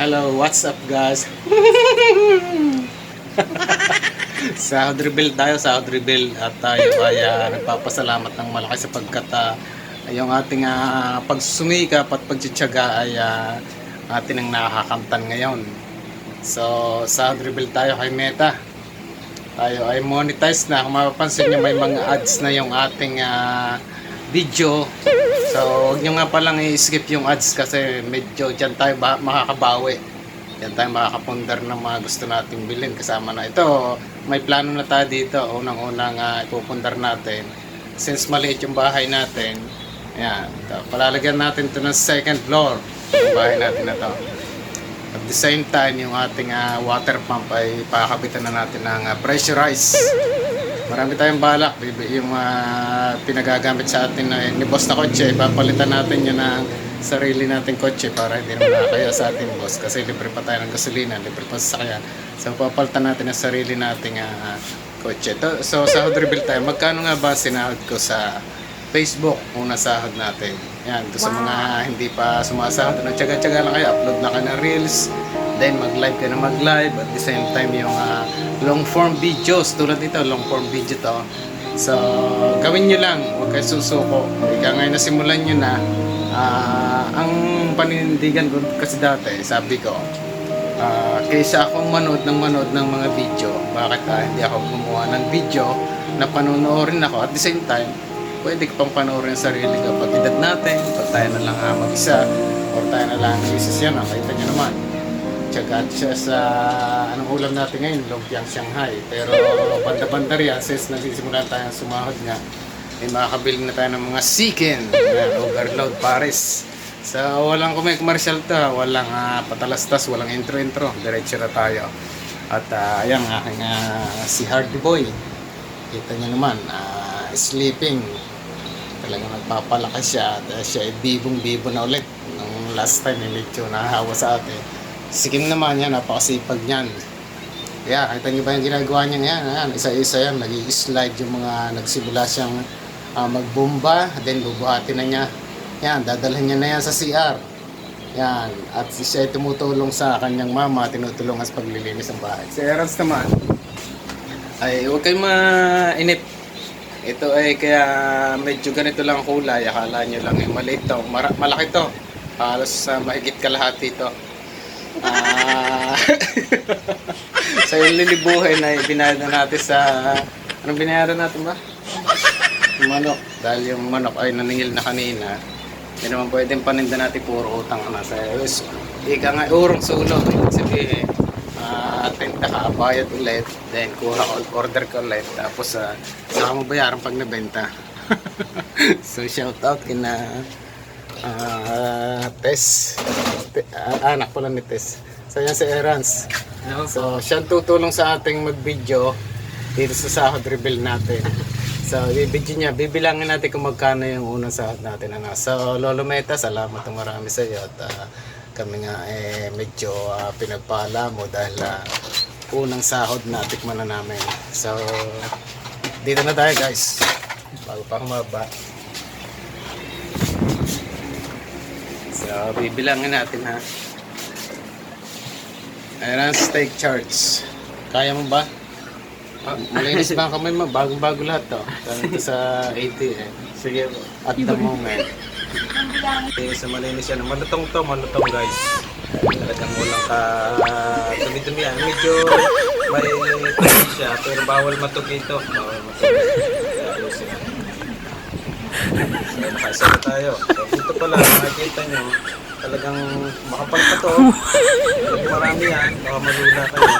Hello, what's up guys? sa reveal tayo, sa reveal at tayo ay ah, nagpapasalamat ng malaki sapagkat uh, yung ating uh, pagsusumikap at pagtsitsaga ay ah, atin ang nakakamtan ngayon. So, sa reveal tayo kay Meta. Tayo ay monetize na. Kung mapapansin nyo, may mga ads na yung ating ah, video. So, huwag nyo nga palang i-skip yung ads kasi medyo dyan tayo ba- makakabawi. Dyan tayo makakapundar ng mga gusto nating bilhin. Kasama na ito, may plano na tayo dito. Unang-unang uh, ipupundar natin. Since maliit yung bahay natin, yan, ito, palalagyan natin ito ng second floor. Yung bahay natin na to. At the same time, yung ating ah, water pump ay pakakabitan na natin ng ah, pressurized. Marami tayong balak. Yung ah, pinagagamit sa atin na ni boss na kotse, papalitan natin yun ng sarili nating kotse para hindi naman nakakaya sa ating boss. Kasi libre pa tayo ng gasolina, libre pa sa sakyan. So papalitan natin ang sarili nating ah, kotse. To, so sahod reveal tayo. Magkano nga ba sinahod ko sa Facebook kung nasahod natin? Yan, to sa mga hindi pa sumasahod, ano, tsaga-tsaga lang kayo, upload na kayo ng reels, then mag-live ka na mag-live, at the same time yung ah, long form videos, tulad nito, long form video to. So, gawin nyo lang, huwag kayo susuko. Ika ngayon nasimulan nyo na, ah, ang panindigan ko kasi dati, sabi ko, Ah, kaysa akong manood ng manood ng mga video, bakit ah, hindi ako gumawa ng video na panonoorin ako at the same time, pwede ko pang panoorin ang sarili ko pag edad natin, pag tayo na lang ah, mag-isa, or tayo na lang isa siya na, kita nyo naman. Tsaka siya sa anong ulam natin ngayon, lumpiang Shanghai. Pero banda-banda riyan, since nagsisimulan tayo ng sumahod nga, may makakabili na tayo ng mga sikin, yan, overload pares. So, walang kumay commercial to, walang ah, patalastas, walang intro-intro, diretso na tayo. At uh, ayan, aking ah, si Hardy Boy. Kita niyo naman, ah, sleeping. Talagang nagpapalakas siya at ah, siya ay bibong-bibo na ulit. Nung last time, medyo nahawa sa atin. Sikim naman yan, napakasipag niyan. Kaya, kita niyo ba yung ginagawa niya ngayon? Ayan, isa-isa yan, nag-slide yung mga nagsimula siyang ah, magbomba, then bubuhatin na niya. Yan, dadalhin niya na yan sa CR. Yan, at siya ay tumutulong sa kanyang mama, tinutulungan sa paglilinis ng bahay. Si Erans naman, ay huwag kayong mainip. Ito ay kaya medyo ganito lang ang kulay. Akala nyo lang yung maliit to. Mara- malaki to. Halos sa mahigit kalahati ito. Ah, sa yung lilibuhin na binayad na natin sa... Anong binayaran natin ba? Manok. Dahil yung manok ay naningil na kanina. Hindi naman pwedeng paninda natin puro utang na sa. Ika nga, urong sulo. Ibig sabihin, ah tinda ka, bayad ulit. Then, kuha ka, order ka ulit. Tapos, uh, saka mo bayaran pag nabenta. so, shout out kina ah Tess. Ah, anak pala ni Tess. So, yan si Erans. So, siya tutulong sa ating mag-video dito sa sahod reveal natin. So, i-video niya, bibilangin natin kung magkano yung unang sahod natin. Ano. So, Lolo Meta, salamat ng marami sa iyo. At ah, kami nga eh, medyo ah, pinagpala mo dahil ah, unang sahod na tikman na namin. So, dito na tayo guys. Bago pa humaba. So, bibilangin natin ha. Ayan ang steak charts. Kaya mo ba? Ah, Malinis ba ang kamay mo? Bagong-bago lahat to. Dito sa 80 eh. Sige. At the moment. Eh, sa malinis yan. Malutong to, malutong guys. Talagang walang ka dumi-dumi yan. Medyo may tabi siya, pero bawal matugi ito. Bawal matugi. Ayusin. So, nakaisa na tayo. So, pala, makikita nyo, talagang makapal pa to. Pag marami yan, baka malula kayo.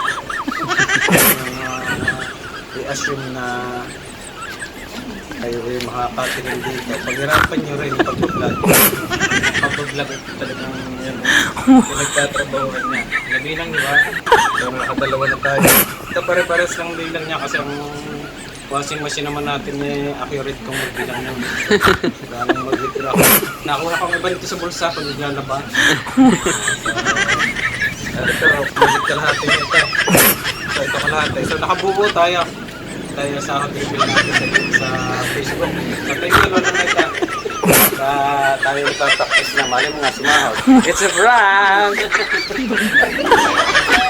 Uh, i-assume na kayo ay makakatingin dito. Paghirapan nyo rin pag-vlog. Pag-vlog talagang yan. Pinagtatrabahuan niya. Nabilang di ba? Pero nakadalawa na tayo. Ito pare-pares lang bilang niya kasi ang washing machine naman natin eh accurate kung magbilang niya. Galing mag-withdraw. Nakuha kong iba dito sa bulsa pag naglalaba. Ito, magit kalahati na ito. So ito kalahati. So nakabuo tayo tayo sa natin sa, sa Facebook. So thank you Lord Meta. Ah, tayo nagtataktis na mali mga sumahod. It's a prank!